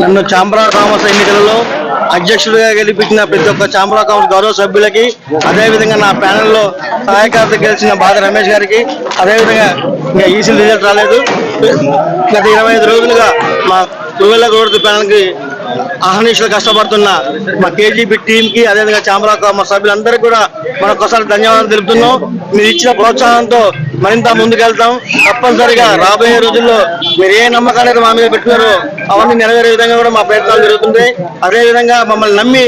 నన్ను చాంబ్రా కామర్స్ ఎన్నికలలో అధ్యక్షుడిగా గెలిపించిన ప్రతి ఒక్క చాంబ్రా కామర్స్ గౌరవ సభ్యులకి అదేవిధంగా నా ప్యానెల్లో సహాయకర్త గెలిచిన బాధ రమేష్ గారికి అదేవిధంగా ఇంకా ఈసీ రిజల్ట్ రాలేదు. గత ఇరవై ఐదు రోజులుగా మా తువ్వెల గౌరవ ప్యానల్కి అహర్నిశలు కష్టపడుతున్న మా కేజీబీ టీంకి అదేవిధంగా చామరా కామర్స్ సభ్యులందరికీ కూడా మరొకసారి ధన్యవాదాలు తెలుపుతున్నాం. మీరు ఇచ్చిన ప్రోత్సాహంతో మరింత ముందుకెళ్తాం. తప్పనిసరిగా రాబోయే రోజుల్లో మీరు ఏ నమ్మకాన్ని అయితే మా మీద పెట్టుకున్నారో అవన్నీ నెరవేరే విధంగా కూడా మా ప్రయత్నాలు జరుగుతుంది అదే విధంగా మమ్మల్ని నమ్మి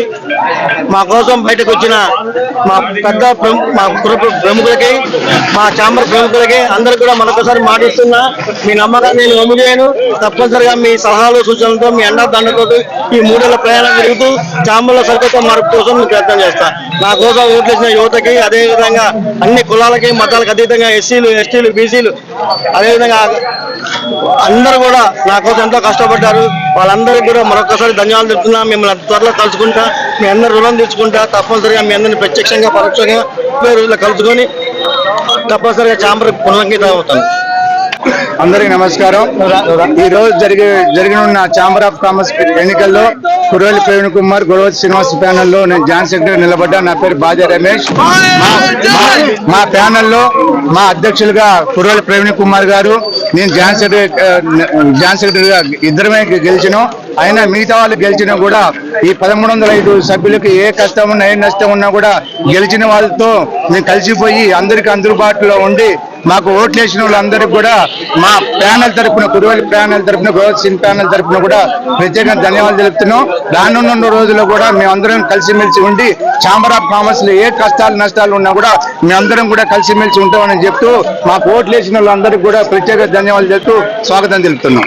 మా కోసం బయటకు వచ్చిన మా పెద్ద ప్రము- మా ప్రముఖులకి మా చాంబర్ ప్రముఖులకి అందరికి కూడా మరొకసారి మాటిస్తున్నా మీ నమ్మకాన్ని నేను వమ్ము చేయను. తప్పనిసరిగా మీ సలహాలు సూచనలతో మీ అండ దండతో ఈ మూడేళ్ళ ప్రయాణం జరుగుతూ చాంబర్ల సరికొత్త మార్పు కోసం ప్రయత్నం చేస్తా. నా కోసం ఓట్లేసిన యువతకి అదే విధంగా అన్ని కులాలకి మతాలకు అతీతంగా ఎస్సీలు ఎస్టీలు బీసీలు అదేవిధంగా అందరూ కూడా నా కోసం ఎంతో కష్టపడ్డారు. వాళ్ళందరికీ కూడా మరొకసారి ధన్యవాదాలు చెప్తున్నా మిమ్మల్ని త్వరలో కలుసుకుంటా మీ అందరూ రుణం తీర్చుకుంటా తప్పనిసరిగా మీ అందరిని ప్రత్యక్షంగా పరోక్షంగా రోజుల్లో కలుసుకొని తప్పనిసరిగా చాంబర్ పునరంకితం అవుతాను అందరికి నమస్కారం. ఈ రోజు జరిగే జరగనున్న ఛాంబర్ ఆఫ్ కామర్స్ ఎన్నికల్లో కురోలి ప్రవీణ్ కుమార్ గురవతి శ్రీనివాస్ ప్యానల్లో నేను జాయింట్ సెక్రటరీ నిలబడ్డా. నా పేరు బాజా రమేష్. మా- మా- మా ప్యానెల్లో మా అధ్యక్షులుగా కురోలి ప్రవీణ్ కుమార్ గారు నేను జాయింట్ సెక్రటరీ జాయింట్ సెక్రటరీగా ఇద్దరమే గెలిచినాం. అయినా మిగతా వాళ్ళు గెలిచినా కూడా ఈ పదమూడు వందల ఐదు సభ్యులకు ఏ కష్టం ఉన్నా ఏ నష్టం ఉన్నా కూడా గెలిచిన వాళ్ళతో మేము కలిసిపోయి అందరికి అందుబాటులో ఉండి మాకు ఓట్లేసిన వాళ్ళందరికీ కూడా మా ప్యానల్ తరపున కురువలి ప్యానల్ తరపున గౌరవ్ సింగ్ ప్యానల్ తరపున కూడా ప్రత్యేకంగా ధన్యవాదాలు తెలుపుతున్నాం. రానున్న రోజుల్లో కూడా మేమందరం కలిసిమెలిసి ఉండి ఛాంబర్ ఆఫ్ కామర్స్లో ఏ కష్టాలు నష్టాలు ఉన్నా కూడా మేమందరం కూడా కలిసిమెలిసి ఉంటామని చెప్తూ మాకు ఓట్లేసిన వాళ్ళందరికీ కూడా ప్రత్యేక ధన్యవాదాలు చెప్తూ స్వాగతం తెలుపుతున్నాం.